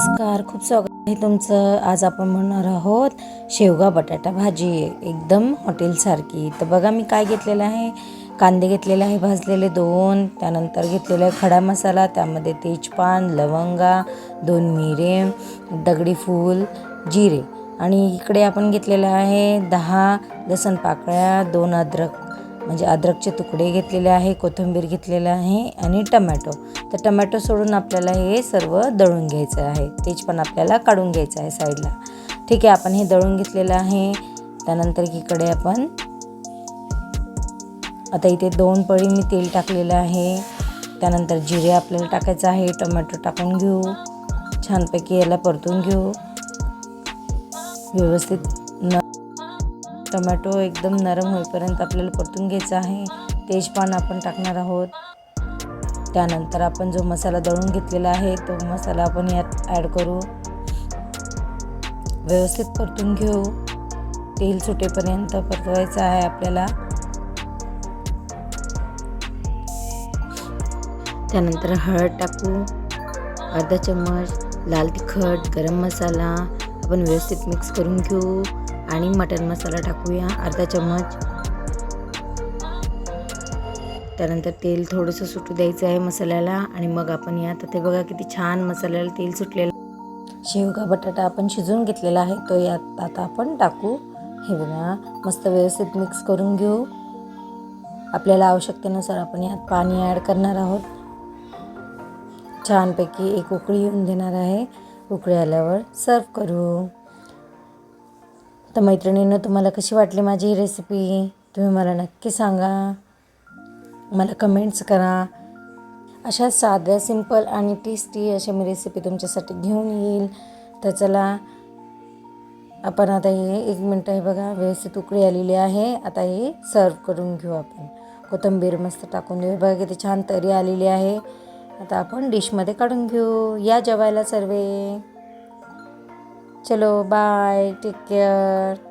नमस्कार खूप स्वागत आहे तुमचं. आज आपण म्हणणार आहोत शेवगा बटाटा भाजी. एकदम हॉटेलसारखी. तर बघा मी काय घेतलेलं आहे? कांदे घेतलेले आहे भाजलेले दोन. त्यानंतर घेतलेला आहे खडा मसाला त्यामध्ये तेजपान लवंगा दोन मिरे दगडी फूल जिरे. आणि इकडे आपण घेतलेलं आहे दहा लसण पाकळ्या दोन अद्रक म्हणजे अद्रकचे तुकडे घेतलेले आहे कोथिंबीर घेतलेलं आहे आणि टमॅटो. तर टमॅटो सोडून आपल्याला हे सर्व दळून घ्यायचं आहे. तेच पण आपल्याला काढून घ्यायचं आहे साईडला ठीक आहे आपण हे दळून घेतलेलं आहे. त्यानंतर इकडे आपण आता इथे दोन पळी मी तेल टाकलेलं आहे. त्यानंतर जिरे आपल्याला टाकायचं आहे. टोमॅटो टाकून घेऊ. छानपैकी याला परतून घेऊ. व्यवस्थित न टोमॅटो एकदम नरम होईपर्यंत आपल्याला परतून घ्यायचं आहे. तेजपान आपण टाकणार आहोत. त्यानंतर आपण जो मसाला दळून घेतलेला आहे तो मसाला आपण यात ॲड करू. व्यवस्थित परतून घेऊ. तेल सुटेपर्यंत परतवायचं आहे आपल्याला. त्यानंतर हळद टाकू. अर्धा चम्मच लाल तिखट गरम मसाला आपण व्यवस्थित मिक्स करून घेऊ. आणि मटन मसाला टाकूया. अर्धा चम्मच. त्यानंतर तेल थोडंसं सुटू द्यायचं आहे मसाल्याला. आणि मग आपण या. तर ते बघा किती छान मसाल्याला तेल सुटलेलं. शेवगा बटाटा आपण शिजवून घेतलेला आहे. तो यात आता आपण टाकू. हे बघा. मस्त व्यवस्थित मिक्स करून घेऊ. आपल्याला आवश्यकतेनुसार आपण यात पाणी ॲड करणार आहोत. छानपैकी एक उकळी येऊन देणार आहे. उकळी आल्यावर सर्व करू. तर मैत्रिणीनं तुम्हाला कशी वाटली माझी ही रेसिपी तुम्ही मला नक्की सांगा. मला कमेंट्स करा. अशा साध्या सिंपल आणि टेस्टी अशा मी रेसिपी तुमच्यासाठी घेऊन येईल. तर चला आपण आता हे एक मिनटं हे बघा व्यवस्थित उकळी आलेली आहे. आता हे सर्व करून घेऊ आपण. कोथिंबीर मस्त टाकून देऊ. बघा किती छान तरी आलेली आहे. आता आपण डिशमध्ये काढून घेऊ. या जेवायला सर्वे. चलो बाय टेक केअर